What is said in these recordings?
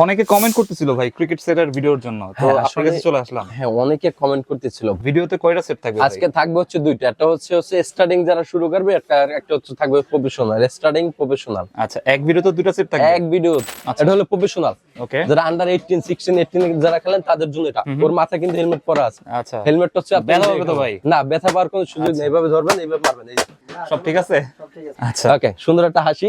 অনেকে কমেন্ট করতেছিল ভাই ক্রিকেট সেটের ভিডিওর জন্য। তো হ্যাঁ, আপনার কাছে চলে আসলাম। হ্যাঁ অনেকে কমেন্ট করতেছিল। ভিডিওতে কয়টা সেট থাকবে আজকে থাকবে হচ্ছে দুইটা। একটা হচ্ছে হচ্ছে স্টার্টিং যারা শুরু করবে একটা একটা হচ্ছে থাকবে প্রফেশনাল স্টার্টিং প্রফেশনাল আচ্ছা এক ভিডিওতে দুটো সেট থাকবে? এক ভিডিও আচ্ছা। এটা হলো প্রফেশনাল ওকে যারা আন্ডার 18 16 18 যারা খেলেন তাদের জন্য এটা। ওর মাথায় কিন্তু হেলমেট পরা আছে। আচ্ছা। হেলমেট হচ্ছে আপনি ব্যথা হবে তো ভাই? না ব্যথা পাওয়ার কোনো সুযোগ নেই। এইভাবে ধরবেন এইভাবে মারবেন। এই সব ঠিক আছে? আচ্ছা। ওকে সুন্দর একটা হাসি।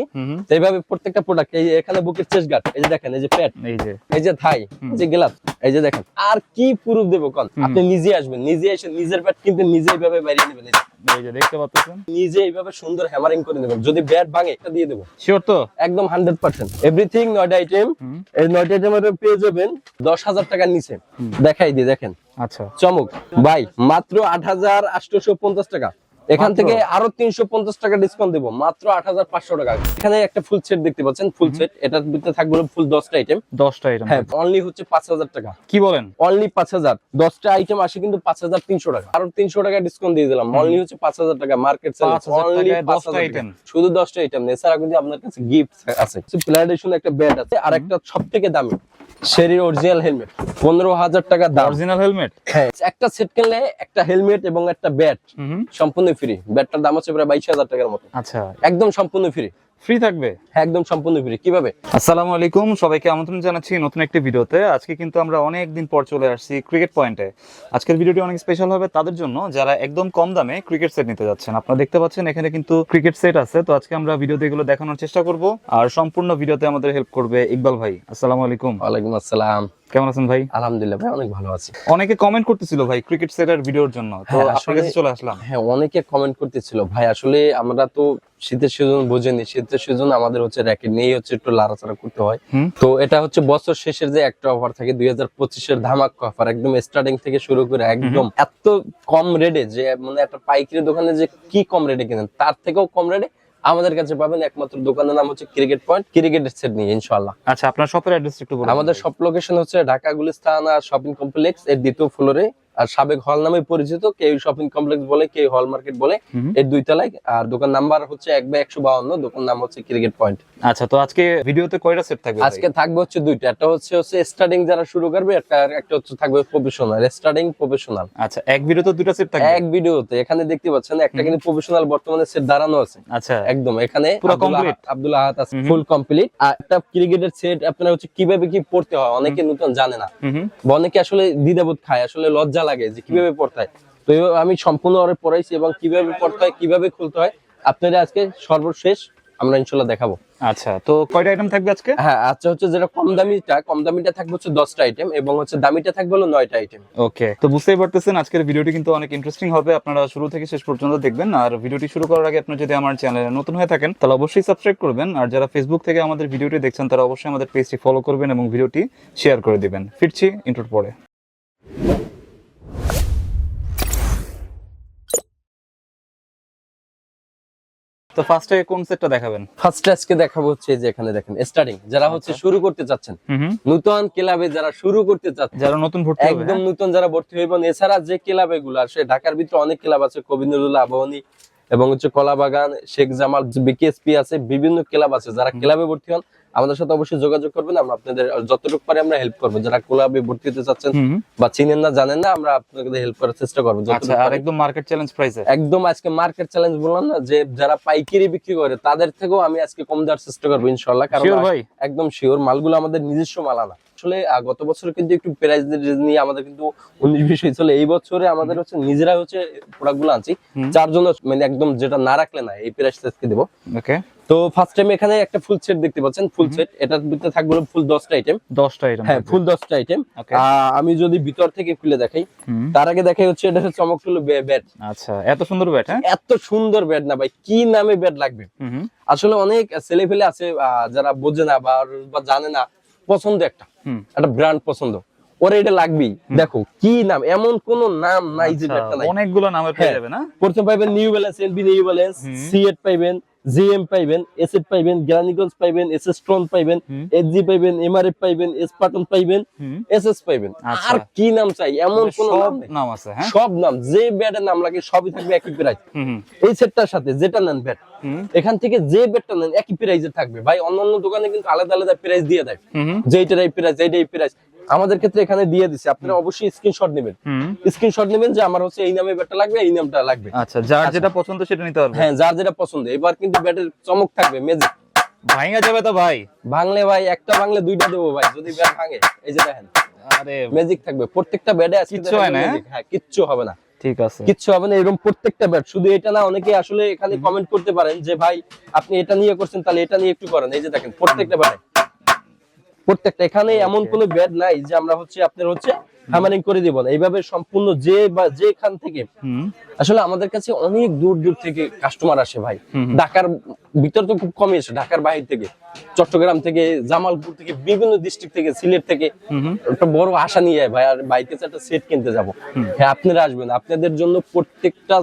এইভাবে প্রত্যেকটা প্রোডাক্ট এই এখানে বুকের চেস্ট গার্ড এই যে দেখেন এই যে প্যাড এই যে। এই যে থাই এই যে গ্লাভ এই যে দেখেন আর কি প্রুফ দেবো কোন? আপনি নিজে আসবেন নিজে এসে নিজের ব্যাট কিন্তু নিজে এইভাবে বাইরে নেবেন এই যে। দেখতে পাচ্ছেন? নিজে এইভাবে সুন্দর হ্যামারিং করে নেবেন যদি ব্যাট ভাঙে এটা দিয়ে দেবো। শিওর তো? একদম হান্ড্রেড পার্সেন্ট এভরিথিং নয়টা আইটেম এই নয়টা আইটেম পেয়ে যাবেন দশ হাজার টাকার নিচে। দেখাই দিয়ে দেখেন। আচ্ছা। চমক। ভাই মাত্র আট হাজার আটশোশো পঞ্চাশ টাকা। এখান থেকে আরও তিনশো পঞ্চাশ টাকা ডিসকাউন্ট দেবো মাত্র আট হাজার পাঁচশো টাকা। এখানে একটা ফুল সেট দেখতে পাচ্ছেন ফুল সেট এটার ভিতরে থাকবে ফুল দশটা আইটেম দশটা আইটেম হ্যাঁ অনলি হচ্ছে পাঁচ হাজার টাকা। কি বলেন? অনলি পাঁচ হাজার। দশটা আইটেম আসে কিন্তু পাঁচ হাজার তিনশো টাকা। আরও তিনশো টাকা ডিসকাউন্ট দিয়ে দিলাম। অনলি হচ্ছে পাঁচ হাজার টাকা মার্কেট 5,000 টাকায় দশটা item। শুধু দশটা আইটেম এছাড়া কিন্তু আপনার কাছে গিফট আছে। প্লেয়ার এডিশন একটা ব্যাট আছে আর একটা সব থেকে দামি শেরির অরিজিনাল হেলমেট পনেরো হাজার টাকা দাম। অরিজিনাল হেলমেট হ্যাঁ একটা সেট কিনলে একটা হেলমেট এবং একটা ব্যাট হুম। সম্পূর্ণ ফ্রি ব্যাটটার দাম হচ্ছে প্রায় বাইশ হাজার টাকার মতো। আচ্ছা। একদম সম্পূর্ণ ফ্রি ফ্রি থাকবে? হ্যাঁ একদম সম্পূর্ণ ফ্রি কীভাবে? আসসালামু আলাইকুম সবাইকে আমন্ত্রণ জানাচ্ছি নতুন একটি ভিডিওতে। আজকে কিন্তু আমরা অনেক দিন পর চলে আসছি ক্রিকেট পয়েন্টে আজকের ভিডিওটি অনেক স্পেশাল হবে তাদের জন্য যারা একদম কম দামে ক্রিকেট সেট নিতে যাচ্ছেন। আপনারা দেখতে পাচ্ছেন এখানে কিন্তু ক্রিকেট সেট আছে। তো আজকে আমরা ভিডিওতে এগুলো দেখানোর চেষ্টা করব। আর সম্পূর্ণ ভিডিওতে আমাদের হেল্প করবে ইকবাল ভাই। আসসালামু আলাইকুম। ওয়ালাইকুম আসসালাম। কেমন আছেন ভাই? আলহামদুলিল্লাহ ভাই অনেক ভালো আছি। অনেকে কমেন্ট করতেছিল ভাই ক্রিকেট সেটের ভিডিওর জন্য। তো হ্যাঁ, আপনার কাছে চলে আসলাম। হ্যাঁ অনেকে কমেন্ট করতেছিল ভাই আসলে আমরা তো শীতের সিজন বোঝেনি। শীতের সিজন আমাদের হচ্ছে র্যাকেট নিয়েই হচ্ছে একটু লাড়াচাড়া করতে হয়। তো এটা হচ্ছে বছর শেষের যে একটা অফার থাকে দুই হাজার পঁচিশের ধামাক অফার একদম স্টার্টিং থেকে শুরু করে একদম এত কম রেটে যে মানে একটা পাইকারি দোকানে যে কি কম রেটে কিনেন তার থেকেও কম রেটে আমাদের কাছে পাবেন একমাত্র দোকানের নাম হচ্ছে ক্রিকেট পয়েন্ট ক্রিকেট সেট নিয়ে ইনশাল্লাহ আচ্ছা আপনার শপের অ্যাড্রেস একটু বলুন। আমাদের সব লোকেশন হচ্ছে ঢাকা গুলিস্তান আর শপিং কমপ্লেক্স এর দ্বিতীয় ফ্লোরে আর সাবেক হল নামে পরিচিত কেউ শপিং কমপ্লেক্স বলে কেউ হল মার্কেট বলে। এর দুই তলায়। আর দোকান নাম্বার হচ্ছে এক বাই একশো বাউন্ন দোকান নাম হচ্ছে ক্রিকেট পয়েন্ট আচ্ছা তো আজকে ভিডিওতে কয়টা সেট থাকবে আজকে থাকবে হচ্ছে দুইটা। একটা হচ্ছে হচ্ছে স্টার্টিং যারা শুরু করবে একটা একটা হচ্ছে থাকবে প্রফেশনাল স্টার্টিং প্রফেশনাল আচ্ছা এক ভিডিওতে দুটো সেট থাকবে? এক ভিডিওতে। এখানে দেখতে পাচ্ছেন একটা কিন্তু প্রফেশনাল বর্তমানে সেট দাঁড়ানো আছে। আচ্ছা। একদম এখানে পুরো? আহাদ- আব্দুল আহাদ আছে ফুল কমপ্লিট আর একটা ক্রিকেটের সেট আপনার হচ্ছে কীভাবে কি পড়তে হয় অনেকে নতুন জানে না। বা অনেকে আসলে দ্বিধাবোধ খায় আসলে লজ্জা লাগে যে কীভাবে পড়তে হয়। তো আমি সম্পূর্ণ ওরে পড়াইছি এবং কীভাবে পড়তে হয় কীভাবে খুলতে হয় আপনারা আজকে সর্বশেষ আমরা ইনশাল্লাহ দেখাবো। আচ্ছা তো কয়টা আইটেম থাকবে আজকে? হ্যাঁ আচ্ছা হচ্ছে যেটা কম দামিটা কম দামিটা থাকবে হচ্ছে দশটা আইটেম এবং হচ্ছে দামিটা থাকবে হলো নয়টা আইটেম ওকে তো বুঝতেই পারতেছেন আজকের ভিডিওটি কিন্তু অনেক ইন্টারেস্টিং হবে। আপনারা শুরু থেকে শেষ পর্যন্ত দেখবেন। আর ভিডিওটি শুরু করার আগে আপনি যদি আমার চ্যানেলে নতুন হয়ে থাকেন তাহলে অবশ্যই সাবস্ক্রাইব করবেন। আর যারা ফেসবুক থেকে আমাদের ভিডিওটি দেখছেন তারা অবশ্যই আমাদের পেজটি ফলো করবেন এবং ভিডিওটি শেয়ার করে দিবেন। ফিরছি ইন্টার পরে। তো ফার্স্টে কোন সেটটা দেখাবেন? ফার্স্ট আজকে দেখাবো হচ্ছে যে এখানে দেখেন স্টার্টিং যারা হচ্ছে শুরু করতে চাচ্ছেন নতুন ক্লাবে যারা শুরু করতে চাচ্ছেন যারা নতুন ভর্তি হবে একদম নতুন যারা ভর্তি হইবেন এছাড়া যে ক্লাবে গুলো আছে ঢাকার ভিতরে অনেক ক্লাব আছে কবিন্দরুল্লাহ আবাহনী এবং হচ্ছে কলাবাগান শেখ জামাল বিকেএসপি আছে বিভিন্ন ক্লাব আছে যারা ক্লাবে ভর্তি হন আমাদের সাথে অবশ্যই যোগাযোগ করবেন আমরা আপনাদের যতটুকু পারি আমরা হেল্প করব। যারা কোলাবে ভর্তি হতে চাচ্ছেন। বা চিনেন না জানেন না আমরা আপনাদের হেল্প করার চেষ্টা করব। আচ্ছা। একদম মার্কেট চ্যালেঞ্জ প্রাইসে একদম আজকে মার্কেট চ্যালেঞ্জ বললাম না যে যারা পাইকারি বিক্রি করে তাদের থেকেও আমি আজকে কম দেওয়ার চেষ্টা করব ইনশাল্লাহ কারণ একদম শিওর মালগুলো আমাদের নিজস্ব মাল আনা। আসলে গত বছর কিন্তু একটু প্রাইস নিয়ে আমাদের কিন্তু উনিশ বিশ হয়েছিল এই বছরে আমাদের হচ্ছে নিজেরা হচ্ছে প্রোডাক্টগুলো আনছি। যার জন্য মানে একদম যেটা না রাখলে না এই প্রাইস আজকে দেবো। ওকে তো ফার্স্ট টাইম এখানে একটা ফুল সেট দেখতে পাচ্ছেন ফুল সেট এটার ভিতরে থাকবে ফুল দশটা আইটেম দশটা আইটেম হ্যাঁ ফুল দশটা আইটেম আমি যদি ভিতর থেকে খুলে দেখাই তার আগে দেখাই হচ্ছে এটা হচ্ছে চমকটুলো ব্যাট আচ্ছা এত সুন্দর ব্যাট হ্যাঁ? এত সুন্দর ব্যাট না ভাই কি নামে ব্যাট লাগবে? আসলে অনেক ছেলে ফেলে আছে যারা বোঝে না বা জানে না পছন্দ একটা। একটা ব্র্যান্ড পছন্দ। ওরে এটা লাগবেই। দেখো কি নাম? এমন কোন নাম নাই যে আচ্ছা, অনেকগুলো নামে পেয়ে হ্যাঁ। যাবে না? প্রথম পাইবেন new balance LB new balance. CEAT পাইবেন জিএম পাইবেন এসএড পাইবেন গ্রানিগঞ্জ পাইবেন এস এস স্ট্রন পাইবেন। এসজি পাইবেন এমআরএফ পাইবেন এস পাটন পাইবেন হুম। এসএস পাইবেন। আচ্ছা। আর কি নাম চাই? এমন কোন সব নাম। নাম আছে হ্যাঁ? সব নাম। যে ব্যাটের নাম লাগে সবই থাকবে একই প্রাইস এই সেটটার সাথে যেটা নেন ব্যাট এখান থেকে যে ব্যাটটা নেন একই প্রাইজে থাকবে। ভাই অন্যান্য দোকানে কিন্তু আলাদা আলাদা প্রাইস দিয়ে দেয়। যে এটার এই প্রাইস এইটা এই প্রাইস আমাদের ক্ষেত্রে এখানে দিয়ে দিছে। আপনারা অবশ্যই স্ক্রিনশট নেবেন। স্ক্রিনশট নেবেন যে আমার হচ্ছে এই নামে ব্যাটটা লাগবে এই নামটা লাগবে। আচ্ছা যার যেটা পছন্দ সেটা নিতে পারবে। হ্যাঁ যার যেটা পছন্দ। এবার কিন্তু ব্যাটের চমক থাকবে মেজিক ভাঙা যাবে তো ভাই। ভাঙলে ভাই একটা ভাঙলে দুইটা দেবো ভাই যদি ব্যাট ভাঙে। এই যে দেখেন আরে ম্যাজিক থাকবে। প্রত্যেকটা ব্যাটে আজকে কিচ্ছু হয় না, হ্যাঁ? কিচ্ছু হবে না। ঠিক আছে। কিচ্ছু হবে না এরকম প্রত্যেকটা ব্যাট। শুধু এটা না অনেকে আসলে এখানে কমেন্ট করতে পারেন যে ভাই আপনি এটা নিয়ে করছেন তাহলে এটা নিয়ে একটু করেন। এই যে দেখেন প্রত্যেকটা ব্যাটে। প্রত্যেকটা। এখানে এমন কোনো ব্যাট নাই যে আমরা হচ্ছে আপনার হচ্ছে হ্যামারিং করে দিব না। এইভাবে সম্পূর্ণ যে বা যেখান থেকে। আসলে আমাদের কাছে অনেক দূর দূর থেকে কাস্টমার আসে ভাই। ঢাকার ভিতর তো খুব কমই আসে ঢাকার বাইরে থেকে। চট্টগ্রাম থেকে জামালপুর থেকে বিভিন্ন ডিস্ট্রিক্ট থেকে সিলেট থেকে। একটা বড় আশা নিয়ে যায় ভাই আর বাইক একটা সেট কিনতে যাব। হ্যাঁ আপনারা আসবেন। আপনাদের জন্য প্রত্যেকটা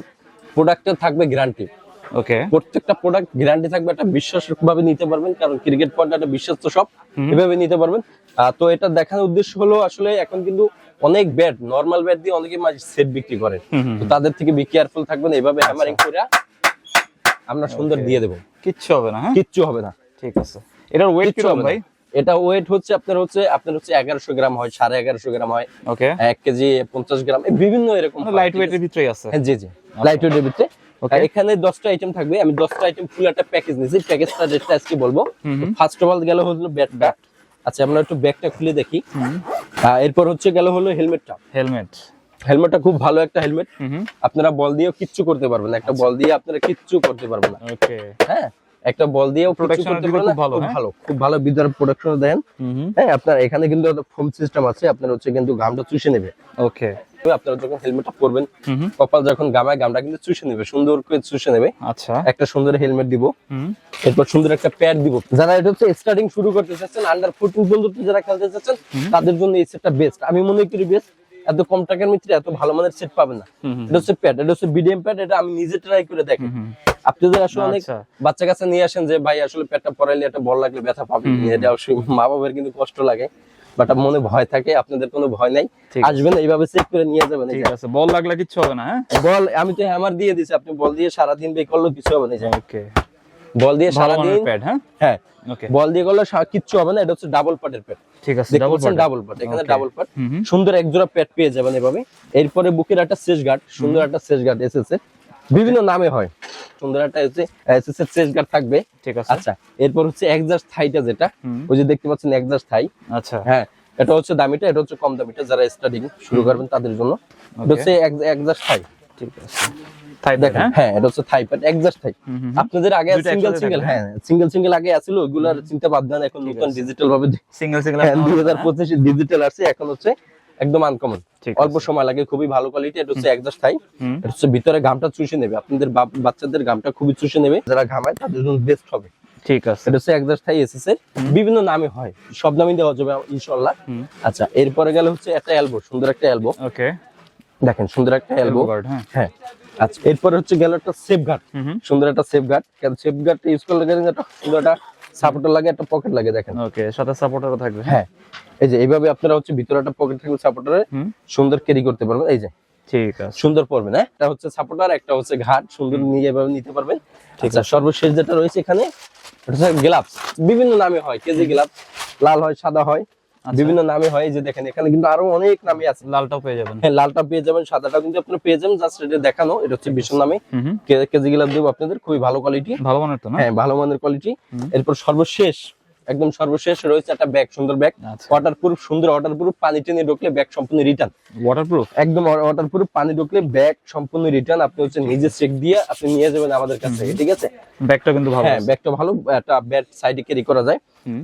প্রোডাক্টের থাকবে গ্যারান্টি ওকে প্রত্যেকটা প্রোডাক্ট গ্যারান্টি থাকবে একটা বিশ্বাস ভাবে নিতে পারবেন কারণ ক্রিকেট পয়েন্ট একটা বিশ্বস্ত সব এভাবে নিতে পারবেন। তো এটা দেখানোর উদ্দেশ্য হলো আসলে এখন কিন্তু অনেক ব্যাট নর্মাল ব্যাট দিয়ে অনেকে মাঝে সেট বিক্রি করে। তো তাদের থেকে বি কেয়ারফুল থাকবেন এইভাবে হ্যামারিং করে আমরা সুন্দর দিয়ে দেবো। কিচ্ছু হবে না হ্যাঁ? কিচ্ছু হবে না। ঠিক আছে। এটার ওয়েট হবে ভাই? এটা ওয়েট হচ্ছে আপনার হচ্ছে আপনার হচ্ছে এগারোশো গ্রাম হয় সাড়ে এগারোশো গ্রাম হয়। ওকে এক কেজি পঞ্চাশ গ্রাম বিভিন্ন এরকম লাইট ওয়েটের আছে? ভিতরেই আছে। হ্যাঁ, জি জি। লাইট ওয়েটের ভিতরে। এখানে দশটা আইটেম থাকবে। আমি দশটা আইটেম ফুল একটা প্যাকেজ নিয়েছি। প্যাকেজটা রেটটা আজকে বলব। ফার্স্ট অফ অল গেল হলো ব্যাটটা আচ্ছা আমরা একটু ব্যাগটা খুলে দেখি। এরপর হচ্ছে গেল হলো হেলমেটটা হেলমেট হেলমেটটা খুব ভালো একটা হেলমেট আপনারা বল দিয়েও কিচ্ছু করতে পারবেন একটা আচ্ছা। বল দিয়ে আপনারা কিচ্ছু করতে পারবেন না। ওকে হ্যাঁ? একটা বল দিয়েও Protection করতে পারবেন ভালো, হ্যাঁ? ভালো। খুব ভালো ভিতরে প্রোডাকশন দেন। হ্যাঁ আপনার এখানে কিন্তু একটা ফোম সিস্টেম আছে। আপনার হচ্ছে কিন্তু গামটা চুষে নেবে। ওকে আপনারা যখন হেলমেটটা পরবেন কপাল যখন গামায় গামটা কিন্তু চুষে নেবে সুন্দর করে চুষে নেবে। আচ্ছা। একটা সুন্দর হেলমেট দিব। এরপর সুন্দর একটা প্যাড দিব। যারা এটা হচ্ছে স্টার্টিং শুরু করতে চাচ্ছেন আন্ডার পর্যন্ত যারা খেলতে চাচ্ছেন তাদের জন্য এই সেটটা বেস্ট আমি মনে করি বেস্ট এত কম টাকার ভিতরে এত ভালো মানের সেট পাবেন না। এটা হচ্ছে প্যাড এটা হচ্ছে বিডিএম প্যাড এটা আমি নিজে ট্রাই করে দেখি হুম আপনাদের আসলে অনেক আচ্ছা। বাচ্চা কাছে নিয়ে আসেন যে ভাই আসলে পেটটা পরাইলে একটা বল লাগলে ব্যথা পাবে এটা অবশ্যই মা বাবার কিন্তু কষ্ট লাগে। বাট মনে ভয় থাকে আপনাদের কোনো ভয় নাই। আসবেন এইভাবে চেক করে নিয়ে যাবেন ঠিক আছে বল লাগলে কিচ্ছু হবে না হ্যাঁ? বল আমি তো হ্যামার দিয়ে দিছি আপনি বল দিয়ে সারাদিন বে করলেও কিছু হবে না ওকে বল দিয়ে সারাদিন মানের প্যাড হ্যাঁ? হ্যাঁ। ওকে বল দিয়ে করলে কিচ্ছু হবে না এটা হচ্ছে ডাবল পাটের প্যাড ঠিক আছে ডাবল পাচ্ছেন ডাবল পাট এখানে ডাবল পাট সুন্দর এক জোড়া প্যাড পেয়ে যাবেন এভাবে। এরপরে বুকের একটা সেজ গার্ড সুন্দর একটা সেজ গার্ড এর বিভিন্ন নামে হয়। সুন্দর একটা হচ্ছে এসএস এর সেজ গার্ড থাকবে। ঠিক আছে। আচ্ছা এরপর হচ্ছে একজাস্ট থাইটা যেটা ওই যে দেখতে পাচ্ছেন একজাস্ট থাই আচ্ছা। হ্যাঁ এটা হচ্ছে দামিটা এটা হচ্ছে কম দামিটা যারা স্টাডিং শুরু করবেন তাদের জন্য। এটা হচ্ছে একজাস্ট থাই ঠিক আছে। দেখেন দেখেন হ্যাঁ? এটা হচ্ছে থাই প্যাড একজাস্ট থাই হুম হুম আপনাদের আগে দুইটা সিঙ্গেল সিঙ্গেল হ্যাঁ সিঙ্গেল সিঙ্গেল আগে আসছিল ওইগুলোর চিন্তা বাদ দেন এখন নতুন আছে। ডিজিটাল ভাবে সিঙ্গেল সিঙ্গেল হ্যাঁ। ডিজিটাল আসছে এখন হচ্ছে একদম আনকমন অল্প সময় লাগে খুবই ভালো কোয়ালিটি এটা হচ্ছে একজাস্ট থাই এটা হচ্ছে ভিতরে গামটা চুষে নেবে। আপনাদের বাচ্চাদের গামটা খুবই চুষে নেবে। যারা ঘামায় তাদের জন্য বেস্ট হবে। ঠিক আছে। এটা হচ্ছে একজাস্ট থাই এসএস এর বিভিন্ন নামে হয়। সব নামই দেওয়া যাবে ইনশাল্লাহ আচ্ছা এরপরে গেলে হচ্ছে একটা এলবো সুন্দর একটা এলবো ওকে। দেখেন সুন্দর একটা এলবো হ্যাঁ। হ্যাঁ। আচ্ছা এরপরে হচ্ছে গেল একটা সেফ গার্ড সুন্দর একটা সেফ গার্ড কারণ সেফ গার্ড ইউজ করলে সুন্দর একটা সাপোর্টার লাগে একটা পকেট লাগে দেখেন। ওকে সাথে সাপোর্টারও থাকবে। হ্যাঁ এই যে এইভাবে আপনারা হচ্ছে ভিতরে একটা পকেট থাকবে সাপোর্টারে সুন্দর ক্যারি করতে পারবেন। এই যে ঠিক আছে। সুন্দর পড়বেন হ্যাঁ এটা হচ্ছে সাপোর্টার একটা হচ্ছে ঘাট সুন্দর নিয়ে এভাবে নিতে পারবেন। ঠিক আছে। সর্বশেষ যেটা রয়েছে এখানে এটা গ্লাভস বিভিন্ন নামে হয় কেজি গ্লাভস লাল হয় সাদা হয়। আচ্ছা। বিভিন্ন নামে হয় যে দেখেন এখানে কিন্তু আরও অনেক নামে আছে। লালটাও পেয়ে যাবেন। হ্যাঁ লালটা পেয়ে যাবেন সাদাটা কিন্তু আপনারা পেয়ে যাবেন জাস্ট এটা দেখানো এটা হচ্ছে ভীষণ নামে। কেজি গ্লাভ দেবো আপনাদের খুবই ভালো কোয়ালিটি ভালো মানের তো না? হ্যাঁ ভালো মানের কোয়ালিটি এরপর সর্বশেষ একদম সর্বশেষ রয়েছে একটা ব্যাগ সুন্দর ব্যাগ। আচ্ছা। ওয়াটার প্রুফ সুন্দর ওয়াটার প্রুফ পানি টেনে ঢুকলে ব্যাগ সম্পূর্ণ রিটার্ন ওয়াটারপ্রুফ একদম ওয়াটার প্রুফ পানি ঢুকলে ব্যাগ সম্পূর্ণ রিটার্ন আপনি হচ্ছে নিজে চেক দিয়ে আপনি নিয়ে যাবেন আমাদের কাছ থেকে ঠিক আছে? ব্যাগটা কিন্তু ভালো হ্যাঁ ব্যাগটা ভালো একটা ব্যাগ সাইডে ক্যারি করা যায়।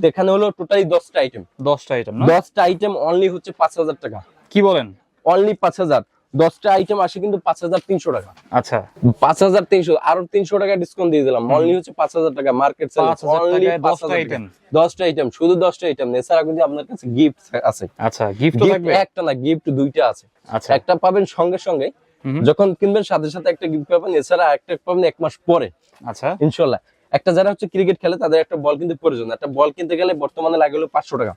এখানে হলো টোটালি দশটা আইটেম দশটা আইটেম না? দশটা আইটেম অনলি হচ্ছে পাঁচ হাজার টাকা। কি বলেন? অনলি পাঁচ হাজার। দশটা আইটেম আসে কিন্তু পাঁচ হাজার তিনশো টাকা। আচ্ছা। পাঁচ হাজার তিনশো আরও তিনশো টাকা ডিসকাউন্ট দিয়ে দিলাম। অনলি হচ্ছে পাঁচ হাজার টাকা মার্কেট দশটা আইটেম শুধু দশটা আইটেম এছাড়া কিন্তু আপনার কাছে গিফট আছে। আচ্ছা গিফট একটা না গিফট দুইটা আছে। আচ্ছা। একটা পাবেন সঙ্গে সঙ্গে যখন কিনবেন সাথে সাথে একটা গিফট পাবেন এছাড়া একটা পাবেন এক মাস পরে। আচ্ছা। ইনশাল্লাহ। একটা যারা হচ্ছে ক্রিকেট খেলে তাদের একটা বল কিন্তু প্রয়োজন। একটা বল কিনতে গেলে বর্তমানে লাগে হলো পাঁচশো টাকা।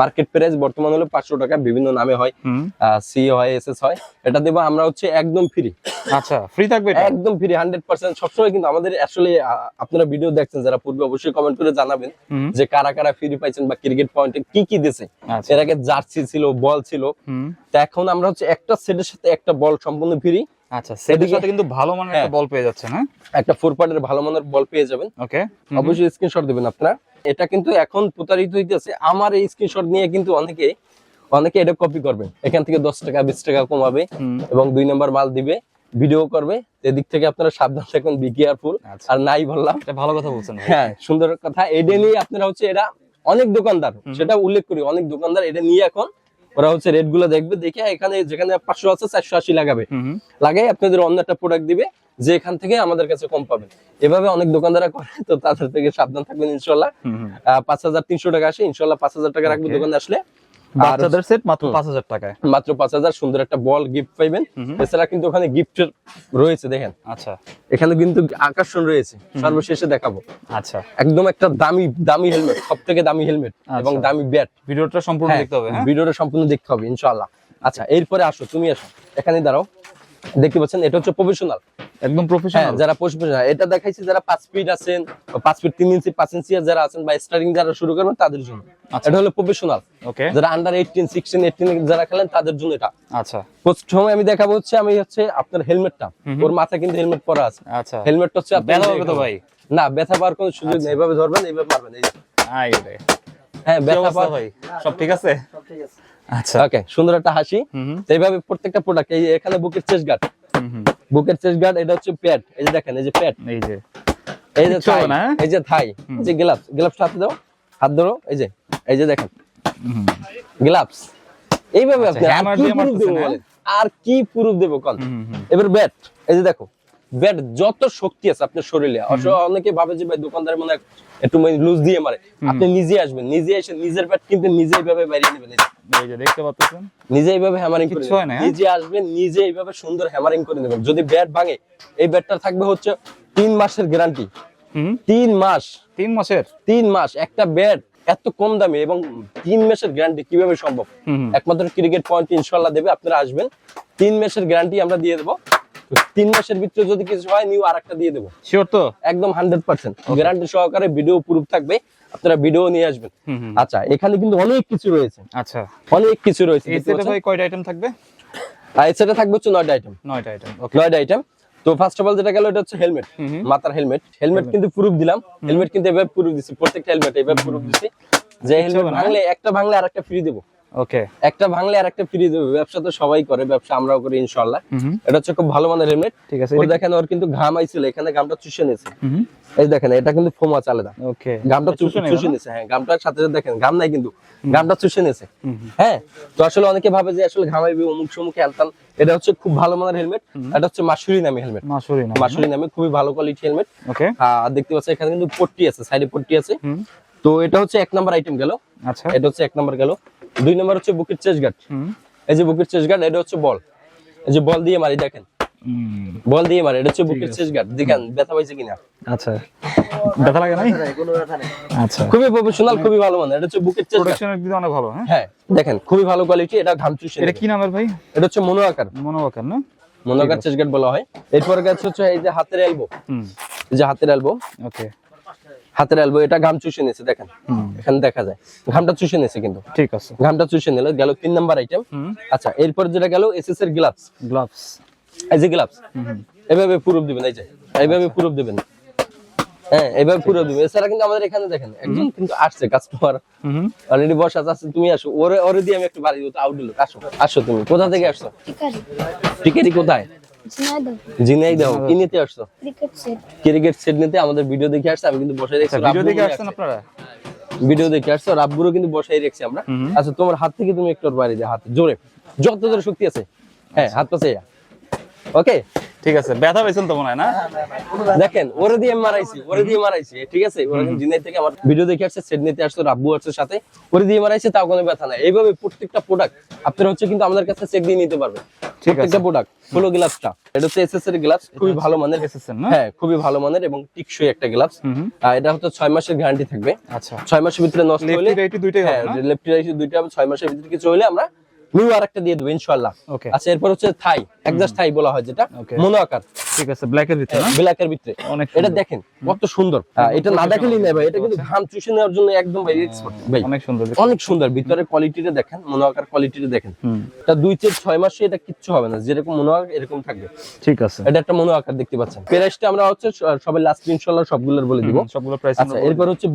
মার্কেট প্রাইস বর্তমানে হলো পাঁচশো টাকা বিভিন্ন নামে হয়। সি হয় এস এস হয়। এটা দেবো আমরা হচ্ছে একদম ফ্রি আচ্ছা ফ্রি থাকবে একদম ফ্রি হান্ড্রেড পার্সেন্ট সবসময় কিন্তু আমাদের আসলে আপনারা ভিডিও দেখছেন যারা পূর্বে অবশ্যই কমেন্ট করে জানাবেন যে কারা কারা ফ্রি পাইছেন বা ক্রিকেট পয়েন্টে কি কি দিছে। আচ্ছা। এর আগে জার্সি ছিল বল ছিল। এখন আমরা হচ্ছে একটা সেটের সাথে একটা বল সম্পূর্ণ ফ্রি আচ্ছা সেটের সাথে কিন্তু ভালো মানের একটা হ্যাঁ। বল পেয়ে যাচ্ছেন হ্যাঁ? একটা ফোর পয়েন্টের ভালো মানের বল পেয়ে যাবেন। ওকে অবশ্যই স্ক্রিনশট দেবেন আপনারা। এটা কিন্তু এখন প্রতারিত হইতেছে। আমার এই স্ক্রিনশট নিয়ে কিন্তু অনেকে অনেকে এটা কপি করবে। এখান থেকে দশ টাকা বিশ টাকা কমাবে এবং দুই নম্বর মাল দিবে ভিডিও করবে। এদিক থেকে আপনারা সাবধান থাকুন বি কেয়ারফুল আচ্ছা। আর নাই বললাম। এটা ভালো কথা বলছেন হ্যাঁ সুন্দর কথা। এটা নিয়ে আপনারা হচ্ছে এরা অনেক দোকানদার। সেটা উল্লেখ করি অনেক দোকানদার এটা নিয়ে এখন ওরা হচ্ছে রেটগুলো দেখবে দেখে এখানে যেখানে পাঁচশো আছে চারশো আশি লাগাবে। লাগাই আপনাদের অন্য একটা প্রোডাক্ট দিবে যে এখান থেকে আমাদের কাছে কম পাবেন। এভাবে অনেক দোকানদাররা করে তো তাদের থেকে সাবধান থাকবেন ইনশাল্লাহ। পাঁচ হাজার তিনশো টাকা আসে ইনশাল্লাহ পাঁচ হাজার টাকা রাখবে দোকানে আসলে। বাচ্চাদের সেট মাত্র হুম। পাঁচ হাজার টাকায়। মাত্র পাঁচ হাজার সুন্দর একটা বল গিফট পাইবেন। এছাড়া কিন্তু ওখানে গিফট রয়েছে দেখেন। আচ্ছা। এখানে কিন্তু আকর্ষণ রয়েছে সর্বশেষে দেখাবো। আচ্ছা। একদম একটা দামি দামি হেলমেট সব থেকে দামি হেলমেট এবং আচ্ছা। দামি ব্যাট ভিডিওটা সম্পূর্ণ দেখতে হবে হ্যাঁ? ভিডিওটা সম্পূর্ণ দেখতে হবে ইনশাআল্লাহ। আচ্ছা এরপরে আসো তুমি আসো। এখানে দাঁড়াও। দেখতে পাচ্ছেন এটা হচ্ছে প্রফেশনাল একদম হ্যাঁ প্রফেশনাল যারা প্রফেশনাল এটা দেখাইছি যারা পাঁচ ফিট আছেন বা পাঁচ ফিট তিন ইঞ্চি পাঁচ ইঞ্চি যারা আছেন বা স্টার্টিং যারা শুরু করবেন তাদের জন্য। আচ্ছা। এটা হলো প্রফেশনাল ওকে যারা আন্ডার এইটিন সিক্সটিন এইটিন যারা খেলেন তাদের জন্য এটা। আচ্ছা। প্রথমে আমি দেখাবো হচ্ছে আমি হচ্ছে আপনার হেলমেটটা ওর মাথায় কিন্তু হেলমেট পরা আছে। আচ্ছা। হেলমেটটা হচ্ছে আপনার ব্যথা হবে তো ভাই। না ব্যথা পাওয়ার কোনো সুযোগ আচ্ছা। নেই। এইভাবে ধরবেন এইভাবে মারবেন এই আই রে। হ্যাঁ ব্যথা পাওয়ার ভাই? সব ঠিক আছে? আচ্ছা। ওকে সুন্দর একটা হাসি। এইভাবে প্রত্যেকটা প্রোডাক্ট এই এখানে বুকের চেস্ট গার্ড। বুকের চেস্ট গার্ড এটা হচ্ছে প্যাড এই যে দেখেন এই যে প্যাড এই যে। এই যে থাই না, হ্যাঁ? এই যে থাই এই যে গ্লাভস গ্লাভস হাতে দাও হাত ধরো এই যে এই যে দেখেন। গ্লাভস এইভাবে আচ্ছা, আপনি আর কি প্রুফ দেবো কল আর কি প্রুফ দেবো কল এবার ব্যাট এই যে দেখো। ব্যাট যত শক্তি আছে আপনার শরীরে। অনেকে ভাবে যে ভাই দোকানদার মনে একটু লুজ দিয়ে মারে। আপনি নিজে আসবেন নিজে এসে নিজের ব্যাট কিনতে নিজে এইভাবে বাইরে নেবেন। এই যে। এই যে দেখতে পাচ্ছেন? নিজে এইভাবে হ্যামারিং করে কিচ্ছু না, নেবেন। নিজে আসবেন নিজে এইভাবে সুন্দর হ্যামারিং করে নেবেন। যদি ব্যাট ভাঙে এই ব্যাটটা থাকবে হচ্ছে তিন মাসের গ্যারান্টি তিন মাস। তিন মাসের? তিন মাস। একটা ব্যাট এত কম দামে এবং তিন মাসের গ্যারান্টি কীভাবে সম্ভব। একমাত্র ক্রিকেট পয়েন্ট ইনশাল্লাহ দেবে আপনারা আসবেন। তিন মাসের গ্যারান্টি আমরা দিয়ে দেবো। তিন মাসের ভিতরে যদি কিছু হয় নিউ আর একটা দিয়ে দেবো। শিওর তো? একদম হান্ড্রেড পার্সেন্ট গ্যারান্টি সহকারে ভিডিও প্রুফ থাকবে। আপনারা ভিডিও নিয়ে আসবেন। আচ্ছা এখানে কিন্তু অনেক কিছু রয়েছে। আচ্ছা। অনেক কিছু রয়েছে সেটে কয়টা আইটেম থাকবে? এই থাকবে হচ্ছে নয়টা আইটেম নয়টা আইটেম নয়টা আইটেম তো ফার্স্ট অফ অল যেটা গেল এটা হচ্ছে হেলমেট। মাথার হেলমেট হেলমেট কিন্তু প্রুফ দিলাম। হেলমেট কিন্তু এভাবে প্রুফ দিছি। প্রত্যেকটা হেলমেট এভাবে প্রুফ দিছি। যে হেলমেট ভাঙলে একটা ভাঙলে আর একটা ফ্রি দেবো। ওকে একটা ভাঙলে আর একটা ফ্রি দেবো ব্যবসা তো সবাই করে ব্যবসা আমরাও করি এটা হচ্ছে খুব ভালো মানের হেলমেট। ঠিক আছে দেখেন ওর কিন্তু ঘাম আইছিল এখানে ঘামটা চুষে নিয়েছে। এই দেখেন এটা কিন্তু ফোম আছে আলাদা ওকে ঘামটা চুষে? নিয়েছে হ্যাঁ ঘামটার সাথে সাথে দেখেন ঘাম নাই কিন্তু। ঘামটা চুষে নিয়েছে। হ্যাঁ তো আসলে অনেকে ভাবে যে আসলে ঘামাইবে অমুক সমুখে আনতাম এটা হচ্ছে খুব ভালো মানের হেলমেট। এটা হচ্ছে মাসুরি নামে হেলমেট। মাসুরি না মাসুরি নামে খুবই ভালো কোয়ালিটি হেলমেট। ওকে আর দেখতে পাচ্ছেন এখানে কিন্তু পট্টি আছে সাইডে পট্টি আছে। তো এটা হচ্ছে এক নাম্বার আইটেম গেল। আচ্ছা। এটা হচ্ছে এক নাম্বার গেল। দুই নাম্বার হচ্ছে বুকের চেস গার্ড এই যে বুকের চেস্ট গার্ড এটা হচ্ছে বল। এই যে বল দিয়ে মারি দেখেন। বল দিয়ে মারি এটা হচ্ছে বুকের চেস গার্ড দেখেন ব্যথা পাইছে কিনা। আচ্ছা। ব্যথা লাগে নাই? কোনো ব্যথা নেই। আচ্ছা। খুবই প্রফেশনাল খুবই ভালো মানে এটা হচ্ছে বুকের চেস গার্ড প্রোডাকশনের দিকে অনেক ভালো হ্যাঁ? হ্যাঁ দেখেন খুবই ভালো কোয়ালিটি এটা ঘাম চুষে এটা কি নামের ভাই? এটা হচ্ছে মনো আকার মনোবাকার না? মনো আকার চেস্ট গার্ড বলা হয়। এরপর গেছে হচ্ছে এই যে হাতের এলবো হুম। এই যে হাতের এলবো ওকে হাতের এলবো এটা ঘাম চুষে নিয়েছে দেখেন। এখানে দেখা যায়। ঘামটা চুষে নিয়েছে কিন্তু। ঠিক আছে। ঘামটা চুষে নিল গেল তিন নাম্বার আইটেম আচ্ছা এরপর যেটা গেল এসএস এর গ্লাভস গ্লাভস এই যে গ্লাভস এভাবে প্রুফ দিবেন এই যে। এইভাবে প্রুফ দিবেন। হ্যাঁ এইভাবে প্রুফ দিবেন। এছাড়া কিন্তু আমাদের এখানে দেখেন একজন কিন্তু আসছে কাস্টমার অলরেডি বসা আছে তুমি আসো। ওরে ওরে দিয়ে আমি একটু বাড়ি দিতে আউট দিল আসো আসো তুমি। কোথা থেকে আসছো? টিকারি কোথায়? ঝিনাইদহ। কি নিতে আসছো? ক্রিকেট সেট নিতে আমাদের ভিডিও দেখে আসছে আমি কিন্তু বসে দেখছি ভিডিও দেখে আসছেন আপনারা? ভিডিও দেখে আসছো রাব্বুরও কিন্তু বসাই রেখেছি আমরা। আচ্ছা তোমার হাত থেকে তুমি একটু বাইরে দিয়ে হাত জোরে। যত জোরে শক্তি আছে। হ্যাঁ হাত পাশে ওকে ঠিক আছে ব্যথা পেয়েছেন তো মনে হয় না? দেখেন ওরে দিয়ে মারাইছি ওরে দিয়ে মারাইছি ঠিক আছে? ওরা জিনাই থেকে আমার ভিডিও দেখে আসছে সেট নিতে আসছে রাব্বু আসছে সাথে ওরে দিয়ে মারাইছে তাও কোনো ব্যথা নাই। এইভাবে প্রত্যেকটা প্রোডাক্ট আপনারা হচ্ছে কিন্তু আমাদের কাছে চেক দিয়ে নিতে পারবেন। ঠিক আছে। প্রত্যেকটা প্রোডাক্ট ফুলো গ্লাভসটা এটা হচ্ছে এসএস এর গ্লাভস খুবই ভালো মানের। এসেছেন না? হ্যাঁ খুবই ভালো মানের এবং টিকসই একটা গ্লাভস হুম। এটা হচ্ছে ছয় মাসের গ্যারান্টি থাকবে। আচ্ছা। ছয় মাসের ভিতরে নষ্ট হলে লেফটি রাইটি দুইটাই হ্যাঁ হবে না লেফট রাইট দুইটা হবে ছয় মাসের ভিতরে কিছু হলে আমরা নিউ আর একটা দিয়ে দেবো ইনশাআল্লাহ। ওকে আচ্ছা এরপর হচ্ছে থাই একজাস্ট থাই বলা হয় যেটা মনো আকার ঠিক আছে ব্ল্যাকের ভিতরে না? ব্ল্যাকের ভিতরে। অনেক এটা দেখেন কত সুন্দর। হ্যাঁ, এটা না দেখলেই নেই ভাই এটা কিন্তু ঘাম চুষে নেওয়ার জন্য একদম ভাই এক্সপার্ট ভাই। অনেক সুন্দর অনেক সুন্দর ভিতরে কোয়ালিটিটা দেখেন মনো আকার কোয়ালিটিটা দেখেন এটা দুই থেকে ছয় মাসে এটা কিচ্ছু হবে না যেরকম মনো আকার এরকম থাকবে। ঠিক আছে। এটা একটা মনো আকার দেখতে পাচ্ছেন। প্রাইসটা আমরা হচ্ছে সবাই লাস্ট ইনশাআল্লাহ সবগুলোর বলে দিব। সবগুলো প্রাইস আচ্ছা এরপর হচ্ছে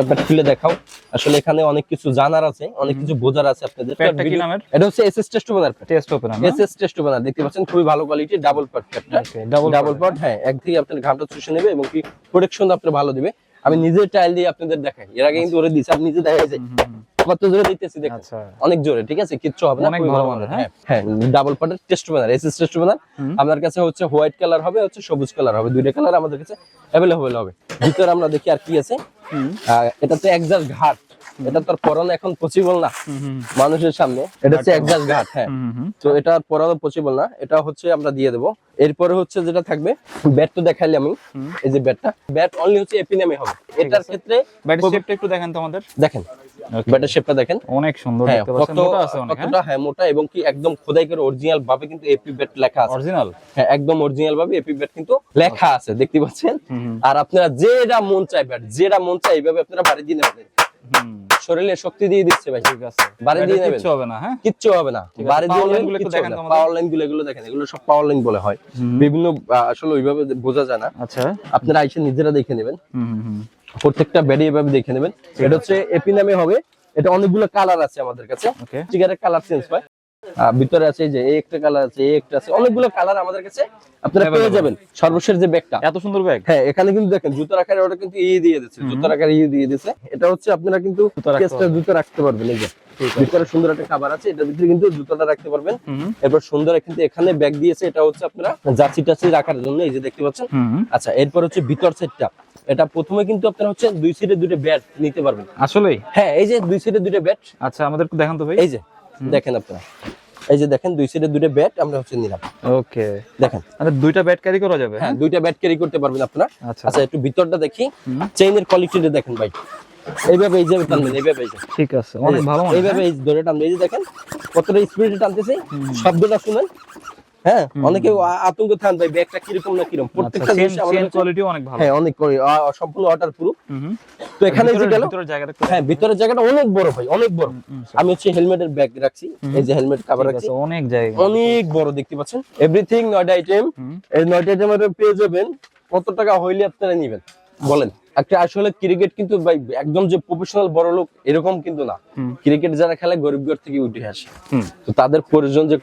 একটা খুলে দেখাও। আসলে এখানে অনেক কিছু জানার আছে অনেক কিছু বোঝার আছে আপনাদের। কি নামের? এটা হচ্ছে SS test opener test open SS test opener দেখতে পাচ্ছেন খুবই ভালো কোয়ালিটি ডাবল প্যাড প্যাডটা ডাবল পট হ্যাঁ। একদিকে আপনার ঘামটা চুষে নেবে এবং কি প্রোটেকশন আপনার ভালো দিবে। আমি নিজে ট্রায়াল দিয়ে আপনাদের দেখাই। এর আগে কিন্তু ওরে দিছি আপনি নিজে দেখাই যায় কত জোরে দিতেছি দেখেন। আচ্ছা। অনেক জোরে ঠিক আছে? কিচ্ছু হবে না অনেক ভালো ভালো মানের, হ্যাঁ। হ্যাঁ। ডাবল পটের test banner SS test banner আপনার কাছে হচ্ছে হোয়াইট কালার হবে হচ্ছে সবুজ কালার হবে দুইটা কালার আমাদের কাছে হবে। ভিতরে আমরা দেখি আর কি আছে। এটা তো একজাস্ট ঘাট। এটা তো আর পরানো এখন পসিবল না। মানুষের সামনে। এটা হচ্ছে একজাস্ট ঘাট হ্যাঁ। তো এটা পরানো পসিবল না। এটা হচ্ছে আমরা দিয়ে দেবো। এরপরে হচ্ছে যেটা থাকবে ব্যাট তো দেখাইলে আমি। এই যে ব্যাটটা ব্যাট অনলি হচ্ছে এপি নামে হবে এটার ক্ষেত্রে ব্যাটারি শেপটা একটু দেখেন তো আমাদের দেখেন ব্যাটের শেপটা দেখেন। অনেক সুন্দর হ্যাঁ দেখতে পাচ্ছেন। মোটা আছে অনেক কতটা হ্যাঁ মোটা এবং কি একদম খোদাই করে অরিজিনাল ভাবে কিন্তু এপি ব্যাট লেখা আছে। অরিজিনাল হ্যাঁ একদম অরিজিনাল ভাবে এপি ব্যাট কিন্তু লেখা আছে দেখতে পাচ্ছেন? আর আপনারা যেটা মন চাই ব্যাট যেটা মন চাই এইভাবে আপনারা বাড়ি দিয়ে নেবেন। শরীরে শক্তি দিয়ে দিচ্ছে ভাই। ঠিক আছে। বাড়ি দিয়ে নেবেন। কিচ্ছু হবে না হ্যাঁ? কিচ্ছু হবে না। বাড়ি দিয়ে নেবেন কিচ্ছু দেখান। পাওয়ার লাইনগুলো এগুলো দেখেন এগুলো সব পাওয়ার লাইন বলে হয়। বিভিন্ন আসলে ওইভাবে বোঝা যায় না। আচ্ছা। আপনারা আইসে নিজেরা দেখে নেবেন। হুম হুম হুম। প্রত্যেকটা ব্যাডি এভাবে দেখে নেবেন। এটা হচ্ছে এপি নামে হবে। এটা অনেকগুলো কালার আছে আমাদের কাছে। সিগারেট কালার চেঞ্জ হয়। ভিতরে আছে যে এই একটা কালার আছে এই একটা আছে অনেকগুলো কালার আমাদের কাছে আপনারা পেয়ে যাবেন। সর্বশেষ যে ব্যাগটা এত সুন্দর ব্যাগ হ্যাঁ এখানে কিন্তু দেখেন জুতো রাখার ওটা কিন্তু ই দিয়ে দিচ্ছে জুতো রাখার ই দিয়ে এটা হচ্ছে আপনারা কিন্তু জুতো রাখতে কেসটা জুতো রাখতে পারবেন এই যে। ভিতরে সুন্দর একটা খাবার আছে এটার ভিতরে কিন্তু জুতোটা রাখতে পারবেন। এরপর সুন্দর কিন্তু এখানে ব্যাগ দিয়েছে এটা হচ্ছে আপনারা জার্সি টাচি রাখার জন্য এই যে দেখতে পাচ্ছেন। আচ্ছা এরপর হচ্ছে ভিতর সেটটা এটা প্রথমে কিন্তু আপনারা হচ্ছে দুই সিটে দুটো ব্যাট নিতে পারবেন। আসলেই? হ্যাঁ এই যে দুই সিটে দুটো ব্যাট আচ্ছা আমাদের দেখান তো ভাই। এই যে দেখেন আপনারা। এই যে দেখেন দুই সাইডে দুটো ব্যাট আমরা হচ্ছে নিলাম। ওকে। দেখেন। মানে দুইটা ব্যাট ক্যারি করা যাবে হ্যাঁ দুইটা ব্যাট ক্যারি করতে পারবেন আপনারা। আচ্ছা। আচ্ছা একটু ভিতরটা দেখি। চেইনের কোয়ালিটিটা দেখেন ভাই। এইভাবে এই যে টানবেন এইভাবে এই ঠিক আছে অনেক ভালো এইভাবে এই ধরে টানবেন। এই যে দেখেন কতটা স্পিডে টানতেছে শব্দটা শুনেন। হ্যাঁ? অনেকে আতঙ্ক থান ভাই ব্যাগটা কীরকম না কীরকম? আচ্ছা প্রত্যেকটা জিনিস আমাদের কোয়ালিটি অনেক ভালো। হ্যাঁ অনেক সম্পূর্ণ ওয়াটার প্রুফ হুম হুম। তো এখানে যে গেল হ্যাঁ ভিতরের জায়গাটা অনেক বড় ভাই অনেক বড়। আমি হচ্ছে হেলমেটের ব্যাগ রাখছি এই যে হেলমেট কভার ঠিক রাখছি। অনেক জায়গা। অনেক বড় দেখতে পাচ্ছেন। এভরিথিং নয়টা আইটেম এই নয়টা আইটেম পেয়ে যাবেন কত টাকা হইলে আপনারা নিবেন? বলেন একটা আসলে ক্রিকেট কিন্তু ভাই একদম যে প্রফেশনাল বড় লোক এরকম কিন্তু না। ক্রিকেট যারা খেলে গরিব ঘর থেকে উঠে আসে। তো তাদের প্রয়োজন যে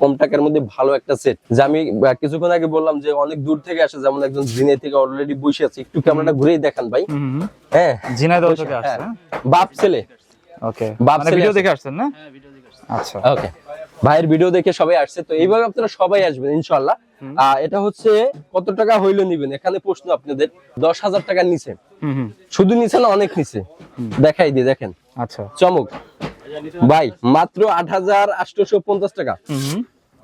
কম টাকার মধ্যে ভালো একটা সেট যে আমি কিছুক্ষণ আগে বললাম যে অনেক দূর থেকে আসে যেমন একজন জিনে থেকে অলরেডি বসে আছে। একটু ক্যামেরাটা ঘুরেই দেখান ভাই। হ্যাঁ। ঝিনাইদহ থেকে আসছে হ্যাঁ। বাপ ছেলে। ওকে বাপ মানে ছেলে ভিডিও দেখে আসছেন না? আচ্ছা। ওকে ভাইয়ের ভিডিও দেখে সবাই আসছে তো এইভাবে আপনারা সবাই আসবেন ইনশাল্লাহ আহ, এটা হচ্ছে কত টাকা হইল নিবেন? এখানে প্রশ্ন আপনাদের দশ হাজার টাকা নিচে। শুধু নিচে না অনেক নিচে। দেখাই দিয়ে দেখেন। আচ্ছা। চমক। ভাই মাত্র আট হাজার আটশোশো পঞ্চাশ টাকা।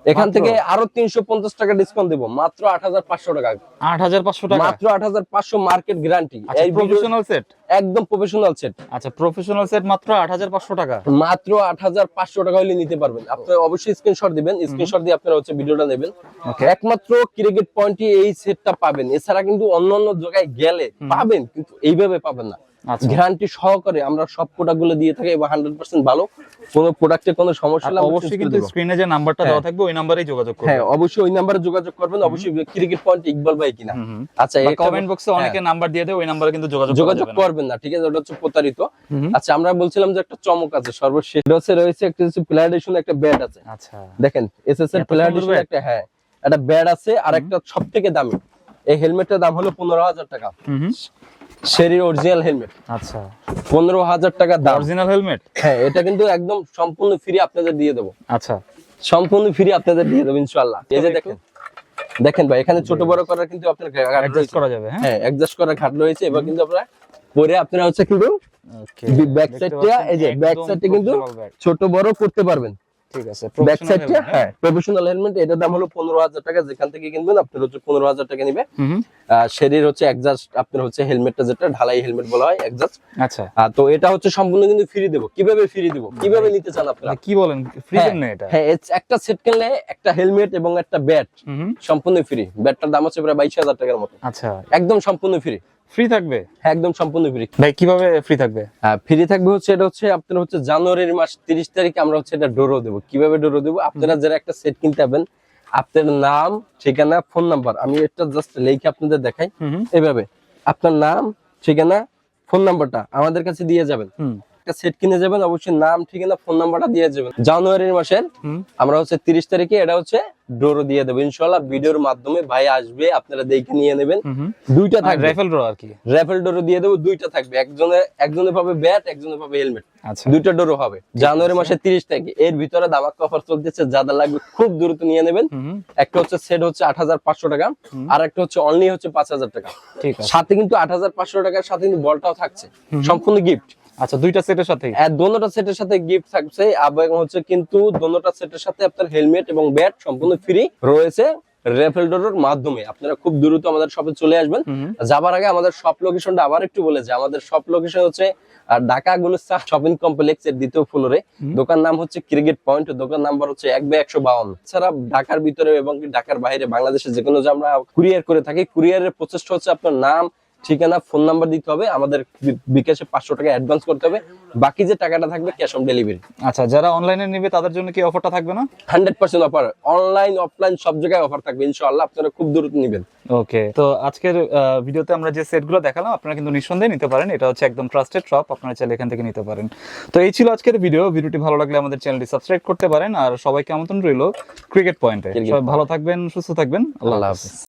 এখান থেকে আরও তিনশো পঞ্চাশ টাকা ডিসকাউন্ট দেবো মাত্র আট হাজার পাঁচশো টাকা। আট হাজার পাঁচশো টাকা? মাত্র আট হাজার পাঁচশো মার্কেট গ্যারান্টি প্রফেশনাল সেট একদম প্রফেশনাল সেট আচ্ছা প্রফেশনাল সেট মাত্র আট হাজার পাঁচশো টাকা? মাত্র আট হাজার পাঁচশো টাকা হলে নিতে পারবেন। আপনারা অবশ্যই স্ক্রিনশট দিবেন স্ক্রিনশট দিয়ে আপনারা হচ্ছে ভিডিওটা নেবেন। একমাত্র ক্রিকেট পয়েন্টে এই সেটটা পাবেন। এছাড়া কিন্তু অন্য অন্য জায়গায় গেলে পাবেন কিন্তু এইভাবে পাবেন না। গ্যারান্টি সহকারে আমরা সব প্রোডাক্টগুলো দিয়ে থাকি এবং হান্ড্রেড পার্সেন্ট ভালো। কোনো প্রোডাক্টে কোনো সমস্যা হলে অবশ্যই কিন্তু। স্ক্রিনে যে নাম্বারটা দেওয়া থাকবে ওই নাম্বারেই যোগাযোগ করবেন হ্যাঁ অবশ্যই ওই নাম্বারে যোগাযোগ করবেন। অবশ্যই ক্রিকেট পয়েন্ট ইকবাল ভাই কিনা। আচ্ছা এটা- কমেন্ট বক্সে অনেকে নাম্বার দিয়ে দেয় ওই নাম্বারে কিন্তু যোগাযোগ যোগাযোগ করবেন না ঠিক আছে? ওটা হচ্ছে প্রতারিত। আচ্ছা আমরা বলছিলাম যে একটা চমক আছে সর্বশেষ। হচ্ছে রয়েছে একটা হচ্ছে প্লেয়ারেশন একটা ব্যাট আছে। আচ্ছা। দেখেন এসএস এর এত প্লেয়ারেশন একটা হ্যাঁ একটা ব্যাট আছে আর একটা সব থেকে দামি। এই হেলমেটটার দাম হলো পনেরো হাজার টাকা। শেরির অরিজিনাল হেলমেট আচ্ছা। পনেরো হাজার টাকা দাম। অরিজিনাল হেলমেট হ্যাঁ এটা কিন্তু একদম সম্পূর্ণ ফ্রি আপনাদের দিয়ে দেবো। আচ্ছা। সম্পূর্ণ ফ্রি আপনাদের দিয়ে দেবো ইনশাল্লাহ এই যে দেখেন দেখেন ভাই এখানে ছোট বড় করার কিন্তু আপনার অ্যাডজাস্ট করা যাবে হ্যাঁ? অ্যাডজাস্ট করার ঘাট রয়েছে। এবার কিন্তু আপনারা পরে আপনারা হচ্ছে কিন্তু ব্যাক সাইডটা এই যে ব্যাক সাইডটা কিন্তু ছোট বড় করতে পারবেন। ঠিক আছে ব্যাক সাইডটা হ্যাঁ? প্রফেশনাল হেলমেট এটার দাম হলো পনেরো হাজার টাকা যেখান থেকে কিনবেন আপনার হচ্ছে পনেরো হাজার টাকা নিবে। হুম। হুম, শেরির হচ্ছে একজাস্ট আপনার হচ্ছে হেলমেটটা যেটা ঢালাই হেলমেট বলা হয় আচ্ছা। তো এটা হচ্ছে সম্পূর্ণ কিন্তু ফ্রি দেবো। কীভাবে ফ্রি দেবো? কীভাবে নিতে চান আপনারা? মানে কি বলেন ফ্রি হ্যাঁ, দেন এটা? হ্যাঁ একটা সেট কিনলে একটা হেলমেট এবং একটা ব্যাট সম্পূর্ণ ফ্রি ব্যাটটার দাম হচ্ছে প্রায় বাইশ হাজার টাকার মতো। আচ্ছা। একদম সম্পূর্ণ ফ্রি ফ্রি থাকবে? হ্যাঁ একদম সম্পূর্ণ ফ্রি ভাই কীভাবে ফ্রি থাকবে? ফ্রি থাকবে হচ্ছে এটা হচ্ছে আপনার হচ্ছে জানুয়ারির মাস তিরিশ তারিখে আমরা হচ্ছে এটা ডোরো দেবো। কীভাবে ডোরো দেবো? আপনারা যারা একটা সেট কিনতে পাবেন আপনার নাম ঠিকানা ফোন নাম্বার আমি এটা জাস্ট লিখে আপনাদের দেখাই। এভাবে আপনার নাম ঠিকানা ফোন নাম্বারটা আমাদের কাছে দিয়ে যাবেন। একটা সেট কিনে যাবেন অবশ্যই নাম ঠিকানা ফোন নাম্বারটা দিয়ে যাবেন। জানুয়ারির মাসের আমরা হচ্ছে তিরিশ তারিখে এটা হচ্ছে ডোরো দিয়ে দেবো। ইনশাল্লাহ ভিডিওর মাধ্যমে ভাই আসবে আপনারা দেখে নিয়ে নেবেন। দুইটা থাকবে। রাইফেল ড্র আর কি? র্যাফেল ডোরো দিয়ে দেবো দুইটা থাকবে। একজনে একজনে পাবে ব্যাট একজনে পাবে হেলমেট আচ্ছা। দুইটা ডোরো হবে। জানুয়ারি মাসের তিরিশ তারিখে। এর ভিতরে দামাক অফার চলতেছে যাদের লাগবে খুব দ্রুত নিয়ে নেবেন। একটা হচ্ছে সেট হচ্ছে আট হাজার পাঁচশো টাকা আর একটা হচ্ছে অনলি হচ্ছে পাঁচ হাজার টাকা। ঠিক সাথে কিন্তু আট হাজার পাঁচশো টাকার সাথে কিন্তু বলটাও থাকছে। সম্পূর্ণ গিফট আচ্ছা দুইটা সেটের সাথে? আর দোনোটা সেটের সাথে গিফট থাকছে এবং হচ্ছে কিন্তু দোনোটা সেটের সাথে আপনার হেলমেট এবং ব্যাট সম্পূর্ণ ফ্রি রয়েছে রেফেল ডোরের মাধ্যমে। আপনারা খুব দ্রুত আমাদের শপে চলে আসবেন। যাবার আগে আমাদের শপ লোকেশনটা আবার একটু বলে যে আমাদের শপ লোকেশন হচ্ছে ঢাকা গুলস্তান শপিং কমপ্লেক্স এর দ্বিতীয় ফ্লোরে দোকান নাম হচ্ছে ক্রিকেট পয়েন্ট দোকান নাম্বার হচ্ছে এক বাই একশো বাউন্ন। ছাড়া ঢাকার ভিতরে এবং ঢাকার বাইরে বাংলাদেশে যে কোনো যে আমরা কুরিয়ার করে থাকি কুরিয়ারের প্রচেষ্টা হচ্ছে আপনার নাম ঠিকানা ফোন নাম্বার দিতে হবে। আমাদের বিকাশে পাঁচশো টাকা অ্যাডভান্স করতে হবে। বাকি যে টাকাটা থাকবে ক্যাশ অন ডেলিভারি আচ্ছা যারা অনলাইনে নেবে তাদের জন্য কি অফারটা থাকবে না? Hundred percent offer online offline সব জায়গায় অফার থাকবে ইনশাআল্লাহ। আপনারা খুব দ্রুত নেবেন। ওকে তো আজকের ভিডিওতে আমরা যে সেটগুলো দেখালাম আপনারা কিন্তু নিঃসন্দেহে নিতে পারেন। এটা হচ্ছে একদম ট্রাস্টেড শপ আপনারা চাইলে এখান থেকে নিতে পারেন। তো এই ছিল আজকের ভিডিও ভিডিওটি ভালো লাগলে আমাদের চ্যানেলটি সাবস্ক্রাইব করতে পারেন। আর সবাইকে আমন্ত্রণ রইল ক্রিকেট পয়েন্টে সবাই ভালো থাকবেন সুস্থ থাকবেন। আল্লাহ হাফেজ।